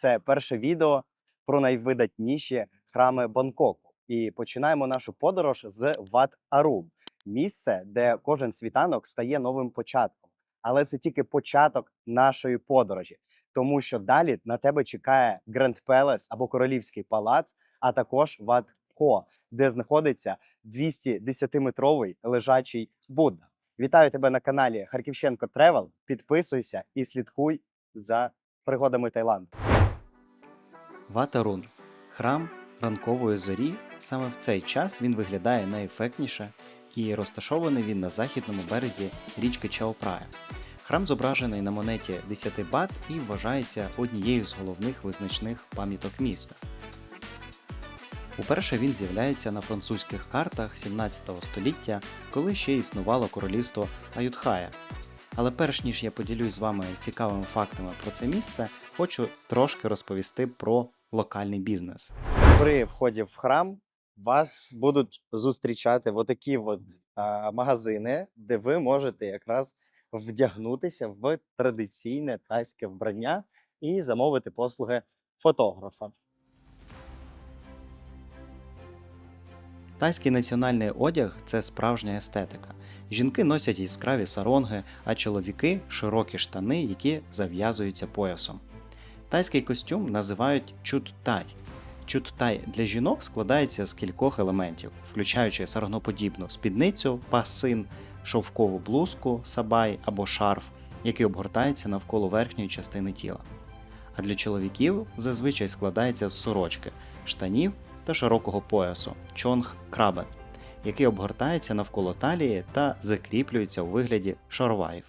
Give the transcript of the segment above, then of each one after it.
Це перше відео про найвидатніші храми Бангкоку. І починаємо нашу подорож з Ват Арум, місце, де кожен світанок стає новим початком. Але це тільки початок нашої подорожі, тому що далі на тебе чекає Гранд Пелес або Королівський палац, а також Ват Хо, де знаходиться 210-метровий лежачий Будда. Вітаю тебе на каналі Харківщенко Тревел. Підписуйся і слідкуй за пригодами Таїланду. Ватарун храм ранкової зорі. Саме в цей час він виглядає найефектніше і розташований він на західному березі річки Чаопрая. Храм зображений на монеті 10 бат і вважається однією з головних визначних пам'яток міста. Уперше він з'являється на французьких картах 17 століття, коли ще існувало королівство Аютхая. Але перш ніж я поділюсь з вами цікавими фактами про це місце, хочу трошки розповісти про локальний бізнес. При вході в храм вас будуть зустрічати отакі от, а, магазини, де ви можете якраз вдягнутися в традиційне тайське вбрання і замовити послуги фотографа. Тайський національний одяг це справжня естетика. Жінки носять яскраві саронги, а чоловіки широкі штани, які зав'язуються поясом. Тайський костюм називають чут-тай. Чут-тай для жінок складається з кількох елементів, включаючи саргноподібну спідницю, пасин, шовкову блузку, сабай або шарф, який обгортається навколо верхньої частини тіла. А для чоловіків зазвичай складається з сорочки, штанів та широкого поясу чонг крабе, який обгортається навколо талії та закріплюється у вигляді шароварів.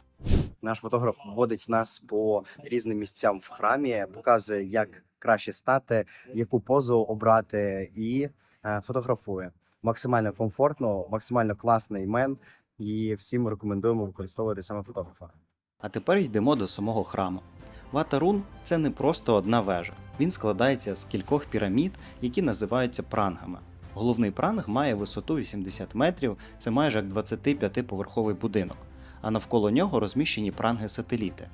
Наш фотограф водить нас по різним місцям в храмі, показує, як краще стати, яку позу обрати, і е, фотографує. Максимально комфортно, максимально класний мен, і всім рекомендуємо використовувати саме фотографа. А тепер йдемо до самого храму. Ватарун це не просто одна вежа. Він складається з кількох пірамід, які називаються прангами. Головний пранг має висоту 80 метрів, це майже як 25-поверховий будинок, а навколо нього розміщені пранги-сателіти.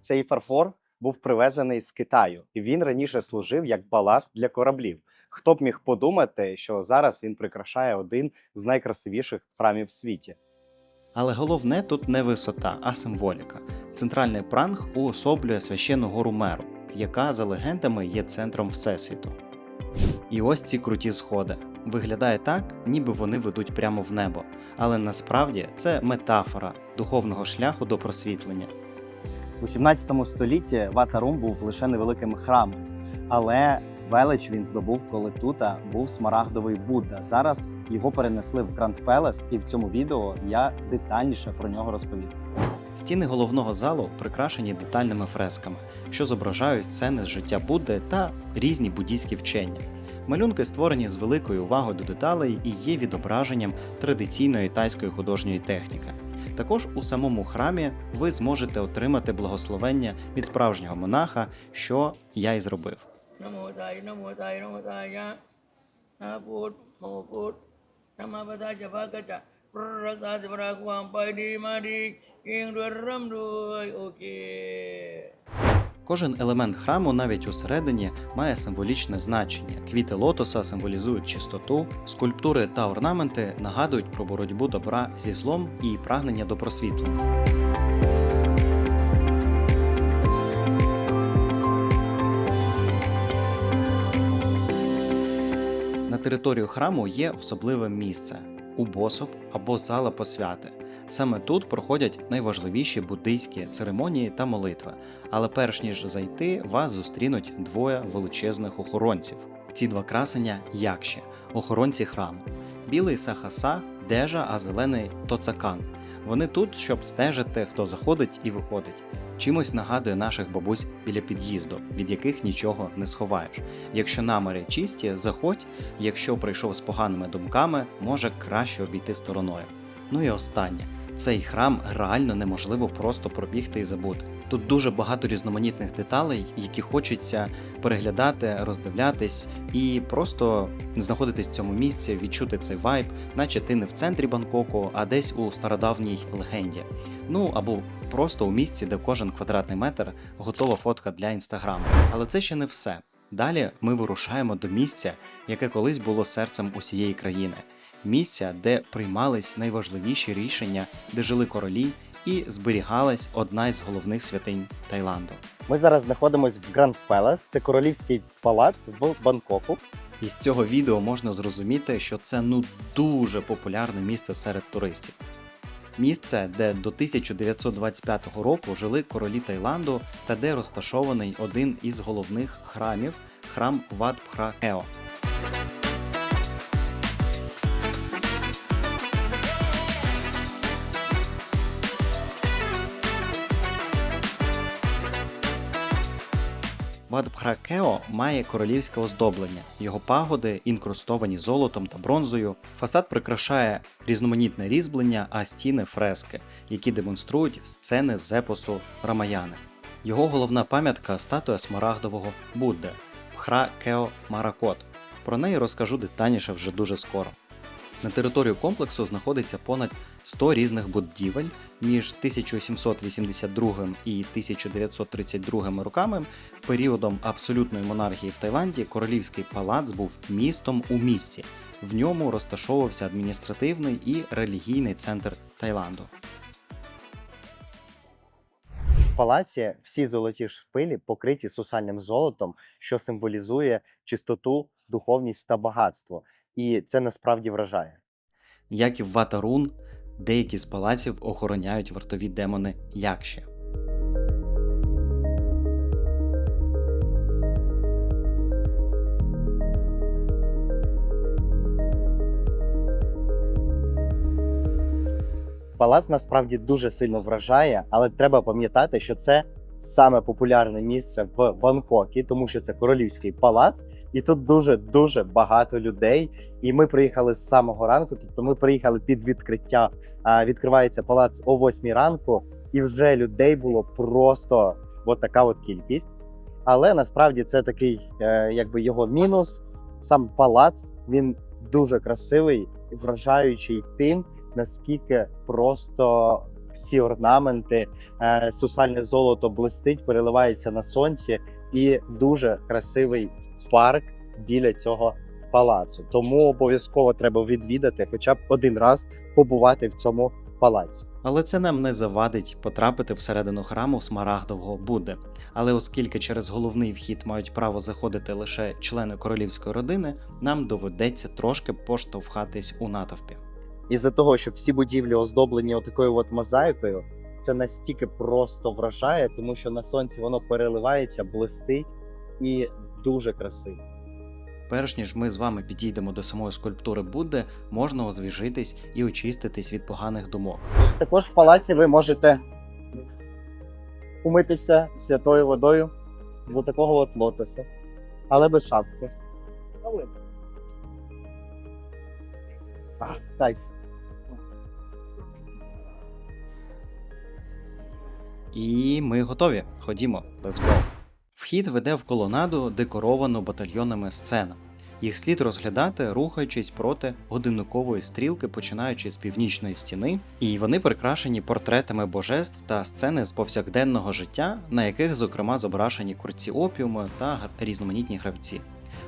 Цей фарфор був привезений з Китаю, і він раніше служив як баласт для кораблів. Хто б міг подумати, що зараз він прикрашає один з найкрасивіших храмів в світі. Але головне тут не висота, а символіка. Центральний пранг уособлює священну гору Меру, яка за легендами є центром Всесвіту. І ось ці круті сходи. Виглядає так, ніби вони ведуть прямо в небо, але насправді це метафора духовного шляху до просвітлення. У 17 столітті Ватарум був лише невеликим храмом, але велич він здобув, коли тут був смарагдовий Будда. Зараз його перенесли в Гранд Пелес, і в цьому відео я детальніше про нього розповім. Стіни головного залу прикрашені детальними фресками, що зображають сцени з життя Будди та різні буддійські вчення. Малюнки створені з великою увагою до деталей і є відображенням традиційної тайської художньої техніки. Також у самому храмі ви зможете отримати благословення від справжнього монаха, що я й зробив. น Кожен елемент храму, навіть усередині, має символічне значення. Квіти лотоса символізують чистоту, скульптури та орнаменти нагадують про боротьбу добра зі злом і прагнення до просвітлення. На територію храму є особливе місце убособ або зала посвяти. Саме тут проходять найважливіші буддийські церемонії та молитви. Але перш ніж зайти, вас зустрінуть двоє величезних охоронців. Ці два красення якші, охоронці храму. Білий сахаса, дежа, а зелений тоцакан. Вони тут, щоб стежити, хто заходить і виходить. Чимось нагадує наших бабусь біля під'їзду, від яких нічого не сховаєш. Якщо наміри чисті, заходь. Якщо прийшов з поганими думками, може краще обійти стороною. Ну і останнє Цей храм реально неможливо просто пробігти і забути. Тут дуже багато різноманітних деталей, які хочеться переглядати, роздивлятись і просто знаходитись в цьому місці, відчути цей вайб, наче ти не в центрі Бангкоку, а десь у стародавній легенді. Ну або просто у місці, де кожен квадратний метр готова фотка для інстаграму. Але це ще не все. Далі ми вирушаємо до місця, яке колись було серцем усієї країни. Місця, де приймались найважливіші рішення, де жили королі, і зберігалась одна із головних святинь Таїланду. Ми зараз знаходимося в Гранд Пелес, це королівський палац в Бангкоку. І з цього відео можна зрозуміти, що це ну дуже популярне місце серед туристів. Місце, де до 1925 року жили королі Таїланду та де розташований один із головних храмів храм Ват Пхра Кео. Ват Пхра Кео має королівське оздоблення. Його пагоди інкрустовані золотом та бронзою. Фасад прикрашає різноманітне різьблення, а стіни фрески, які демонструють сцени з епосу Рамаяни. Його головна пам'ятка статуя смарагдового Будди Пхра Кео Маракот. Про неї розкажу детальніше вже дуже скоро. На територію комплексу знаходиться понад 100 різних будівель між 1782 і 1932 роками. Періодом абсолютної монархії в Таїланді королівський палац був містом у місті. В ньому розташовувався адміністративний і релігійний центр Таїланду. В палаці всі золоті шпилі покриті сусальним золотом, що символізує чистоту, духовність та багатство. І це насправді вражає. Як і в Ватарун, деякі з палаців охороняють вартові демони Якші. Палац насправді дуже сильно вражає, але треба пам'ятати, що це саме популярне місце в Бангкокі, тому що це королівський палац, і тут дуже дуже багато людей. І ми приїхали з самого ранку. Тобто, ми приїхали під відкриття. Відкривається палац о 8 ранку, і вже людей було просто от така от кількість. Але насправді це такий, е, якби його мінус. Сам палац він дуже красивий, і вражаючий тим, наскільки просто всі орнаменти, е, сусальне золото блистить, переливається на сонці, і дуже красивий парк біля цього палацу. Тому обов'язково треба відвідати, хоча б один раз побувати в цьому палаці. Але це нам не завадить потрапити всередину храму смарагдового Будди. Але оскільки через головний вхід мають право заходити лише члени королівської родини, нам доведеться трошки поштовхатись у натовпі. Із-за того, що всі будівлі оздоблені отакою от мозаїкою, це настільки просто вражає, тому що на сонці воно переливається, блистить і дуже красиво. Перш ніж ми з вами підійдемо до самої скульптури Будди, можна озвіжитись і очиститись від поганих думок. Також в палаці ви можете умитися святою водою з такого от лотоса, але без шапки. Кайф. І ми готові. Ходімо, let's go. Вхід веде в колонаду, декоровану батальйонами сцена. Їх слід розглядати, рухаючись проти годинникової стрілки, починаючи з північної стіни, і вони прикрашені портретами божеств та сцени з повсякденного життя, на яких, зокрема, зображені курці опіуму та різноманітні гравці,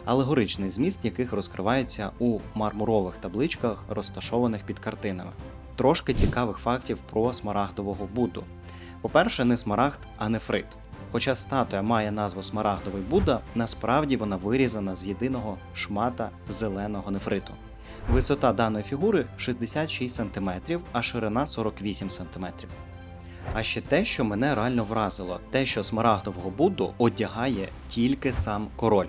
алегоричний зміст яких розкривається у мармурових табличках, розташованих під картинами. Трошки цікавих фактів про смарагдового Будду. По-перше, не смарагд, а нефрит. Хоча статуя має назву Смарагдовий Будда, насправді вона вирізана з єдиного шмата зеленого нефриту. Висота даної фігури 66 см, а ширина 48 см. А ще те, що мене реально вразило, те, що смарагдового Будду одягає тільки сам король.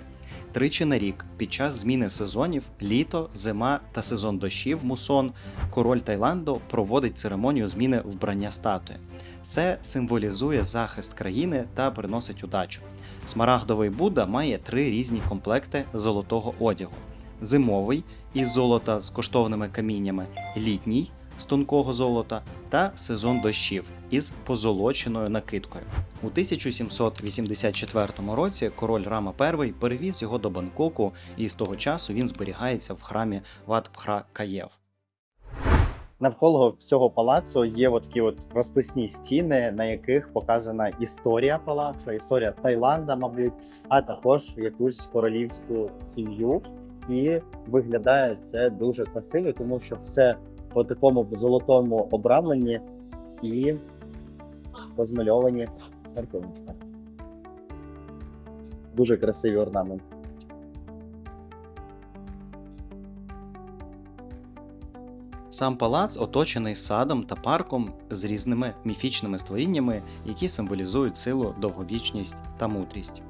Тричі на рік під час зміни сезонів літо, зима та сезон дощів мусон король Таїланду проводить церемонію зміни вбрання статуї. Це символізує захист країни та приносить удачу. Смарагдовий Будда має три різні комплекти золотого одягу: зимовий із золота з коштовними каміннями, літній з тонкого золота та сезон дощів із позолоченою накидкою. У 1784 році король Рама І перевіз його до Бангкоку, і з того часу він зберігається в храмі Ват Пхра Каєв. Навколо всього палацу є такі от розписні стіни, на яких показана історія палацу, історія Таїланда, мабуть, а також якусь королівську сім'ю. І виглядає це дуже красиво, тому що все по такому золотому обрамленні і розмальовані картоночка. Дуже красивий орнамент. Сам палац оточений садом та парком з різними міфічними створіннями, які символізують силу, довговічність та мудрість.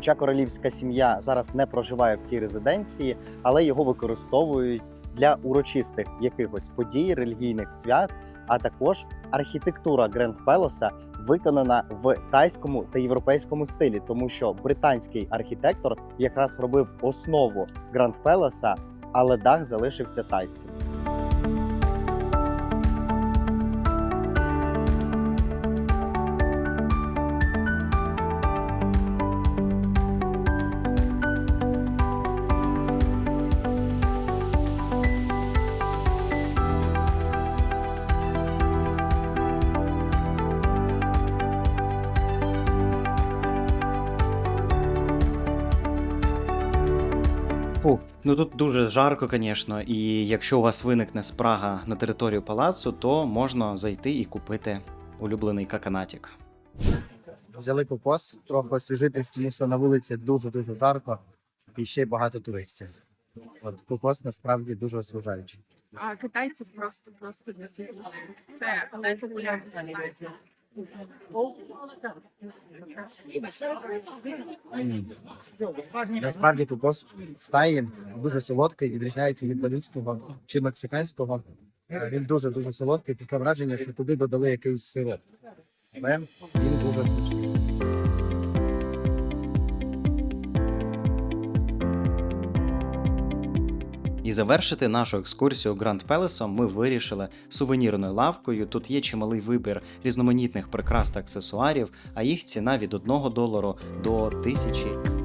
Хоча королівська сім'я зараз не проживає в цій резиденції, але його використовують для урочистих якихось подій, релігійних свят, а також архітектура Гренд Пелоса виконана в тайському та європейському стилі, тому що британський архітектор якраз робив основу Гранд Пелоса, але дах залишився тайським. Ну тут дуже жарко, звісно, і якщо у вас виникне спрага на територію палацу, то можна зайти і купити улюблений каканатік. Взяли кокос, трохи освіжитись, тому що на вулиці дуже дуже жарко і ще й багато туристів. От кокос насправді дуже освіжаючий. А китайців просто просто. Це найпопулярніша нація. Насправді кокос в Таї дуже солодкий, відрізняється від бразильського чи мексиканського. Е, Він дуже дуже солодкий, таке враження, що туди додали якийсь сироп. Але він дуже смачний. І завершити нашу екскурсію Гранд Пелесом ми вирішили сувенірною лавкою. Тут є чималий вибір різноманітних прикрас та аксесуарів, а їх ціна від 1 долару до 1000.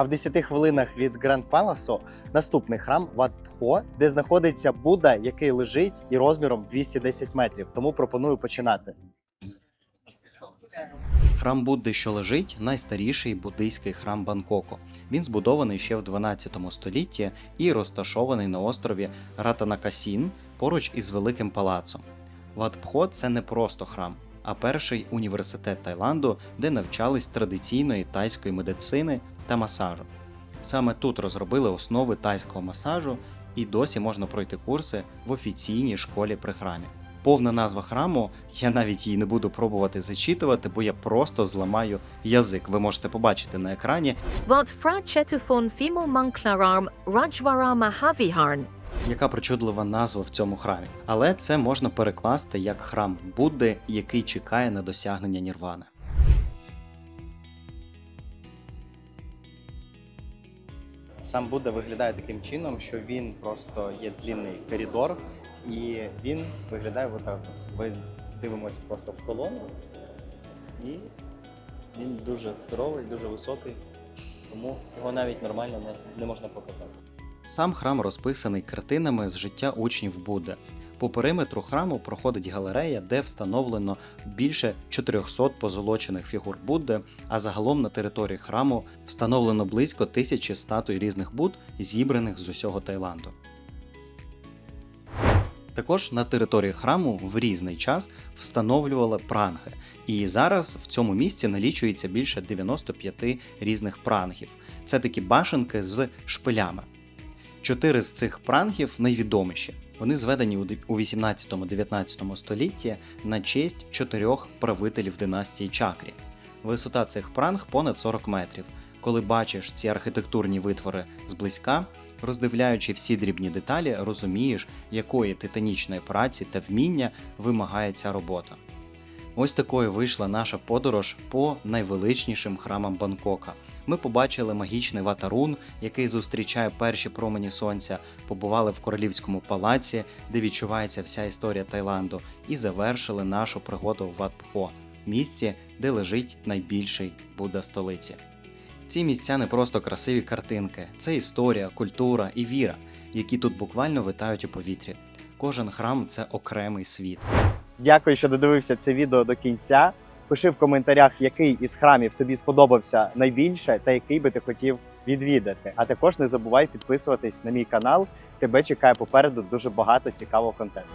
А в 10 хвилинах від Гранд Паласу наступний храм Ват Пхо, де знаходиться Будда, який лежить і розміром 210 метрів. Тому пропоную починати. Храм Будди, що лежить, найстаріший буддийський храм Бангкоку. Він збудований ще в 12 столітті і розташований на острові Ратанакасін поруч із великим палацом. Pho – це не просто храм, а перший університет Таїланду, де навчались традиційної тайської медицини та масажу. Саме тут розробили основи тайського масажу, і досі можна пройти курси в офіційній школі при храмі. Повна назва храму, я навіть її не буду пробувати зачитувати, бо я просто зламаю язик. Ви можете побачити на екрані, яка причудлива назва в цьому храмі. Але це можна перекласти як храм Будди, який чекає на досягнення Нірвани. Сам Будда виглядає таким чином, що він просто є длінний коридор, і він виглядає отак. от. Ми дивимося просто в колону, і він дуже здоровий, дуже високий, тому його навіть нормально не, не можна показати. Сам храм розписаний картинами з життя учнів Будди. По периметру храму проходить галерея, де встановлено більше 400 позолочених фігур Будди, а загалом на території храму встановлено близько тисячі статуй різних Будд, зібраних з усього Таїланду. Також на території храму в різний час встановлювали пранги, і зараз в цьому місці налічується більше 95 різних прангів. Це такі башенки з шпилями. Чотири з цих прангів найвідоміші. Вони зведені у 18-19 столітті на честь чотирьох правителів династії Чакрі. Висота цих пранг понад 40 метрів. Коли бачиш ці архітектурні витвори зблизька, роздивляючи всі дрібні деталі, розумієш, якої титанічної праці та вміння вимагає ця робота. Ось такою вийшла наша подорож по найвеличнішим храмам Бангкока. Ми побачили магічний ватарун, який зустрічає перші промені сонця, побували в королівському палаці, де відчувається вся історія Таїланду, і завершили нашу пригоду в Ват Пхо, місці, де лежить найбільший Будда столиці. Ці місця не просто красиві картинки, це історія, культура і віра, які тут буквально витають у повітрі. Кожен храм це окремий світ. Дякую, що додивився це відео до кінця. Пиши в коментарях, який із храмів тобі сподобався найбільше та який би ти хотів відвідати. А також не забувай підписуватись на мій канал. Тебе чекає попереду дуже багато цікавого контенту.